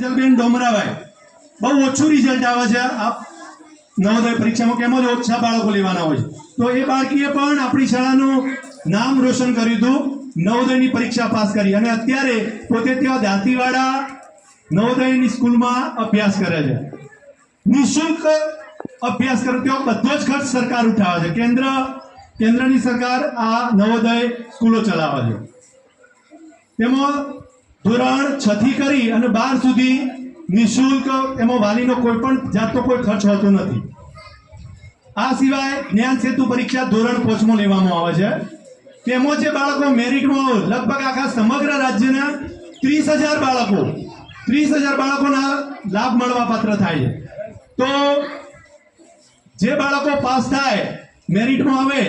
બેન ડોમરાભાઈ, બહુ ઓછું રિઝલ્ટ આવે છે. આ નવોદય પરીક્ષામાં કેમ જ ઓછા બાળકો લેવાના હોય છે. તો એ બાળકીએ પણ આપણી શાળાનું નામ રોશન કર્યું હતું, નવોદયની પરીક્ષા પાસ કરી. અને અત્યારે પોતે ત્યાં દાંતીવાડા નવોદયની સ્કૂલમાં અભ્યાસ કરે છે. નિઃશુલ્ક અભ્યાસ કરે. ત્યાં બધો જ ખર્ચ સરકાર ઉઠાવે છે. કેન્દ્ર, કેન્દ્રની સરકાર આ નવોદય સ્કૂલો ચલાવે છે. તેમાં ધોરણ છ થી કરી અને બાર સુધી નિઃશુલ્ક એમાં વાલીનો કોઈ પણ જાતનો કોઈ ખર્ચ હોતો નથી. આ સિવાય જ્ઞાન સેતુ પરીક્ષા ધોરણ પાંચમાં લેવામાં આવે છે. તેમાં જે બાળકો મેરિટમાં લગભગ આખા સમગ્ર રાજ્યના ત્રીસ હજાર બાળકો, ત્રીસ હજાર બાળકોના લાભ મળવા પાત્ર થાય છે. તો જે બાળકો પાસ થાય, મેરિટમાં આવે,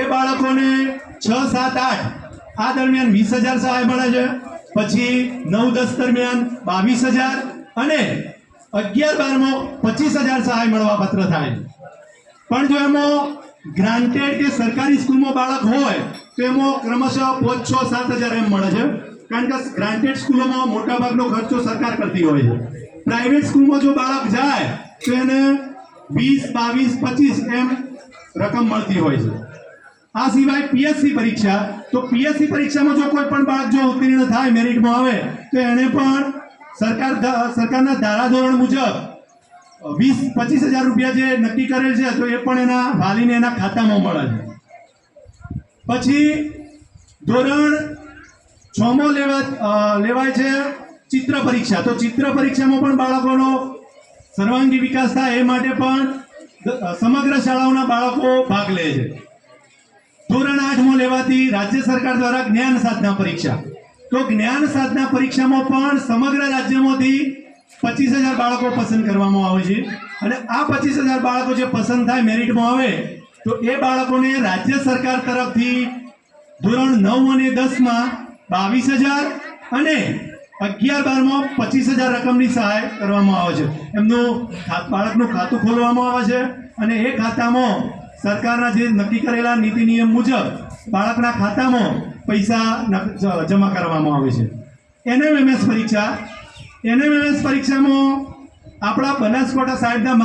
એ બાળકોને છ, સાત, આઠ, આ દરમિયાન વીસ હજાર સહાય મળે છે. પછી નવ દસ દરમિયાન બાવીસ હજાર અને અગિયાર બારમાં પચીસ હજાર સહાય મળવા પત્ર થાય. પણ જો એમાં ગ્રાન્ટેડ કે સરકારી સ્કૂલમાં બાળક હોય, તો એમાં ક્રમશઃ પાંચ, છ, સાત હજાર એમ મળે છે. કારણ કે ગ્રાન્ટેડ સ્કૂલોમાં મોટાભાગનો ખર્ચો સરકાર કરતી હોય છે. પ્રાઇવેટ સ્કૂલમાં જો બાળક જાય, તો એને વીસ, બાવીસ, પચીસ એમ રકમ મળતી હોય છે. આ સિવાય પીએસસી પરીક્ષા, તો પીએસસી પરીક્ષામાં જો કોઈ પણ બાળક જો ઉત્તીર્ણ થાય, મેરિટમાં આવે, તો એને પણ સરકાર સરકારના ધારાધોરણ મુજબ વીસ, પચીસ હજાર રૂપિયા જે નક્કી કરેલ છે, તો એ પણ એના વાલીને એના ખાતામાં મળે છે. પછી ધોરણ છમાં લેવા લેવાય છે ચિત્ર પરીક્ષા. તો ચિત્ર પરીક્ષામાં પણ બાળકોનો સર્વાંગી વિકાસ થાય, એ માટે પણ સમગ્ર શાળાઓના બાળકો ભાગ લે છે. ધોરણ આઠમાં લેવાતી રાજ્ય સરકાર દ્વારા જ્ઞાન સાધના પરીક્ષા. તો જ્ઞાન સાધના પરીક્ષામાં પણ સમગ્ર રાજ્યમાંથી પચીસ હજાર બાળકો પસંદ કરવામાં આવે છે. અને આ પચીસ હજાર બાળકો જે પસંદ થાય, મેરિટમાં આવે, તો એ બાળકોને રાજ્ય સરકાર તરફથી ધોરણ નવ અને દસમાં બાવીસ હજાર અને અગિયાર બારમાં પચીસ હજાર રકમની સહાય કરવામાં આવે છે. એમનું બાળકનું ખાતું ખોલવામાં આવે છે અને એ ખાતામાં સરકારના જે નક્કી કરેલા નીતિ નિયમ મુજબ બાળકના ખાતામાં પૈસા જમા કરવામાં આવે છે. એનએમએમએસ પરીક્ષા, એનએમએમએસ પરીક્ષામાં આપણા બનાસકાંઠા સાહેબના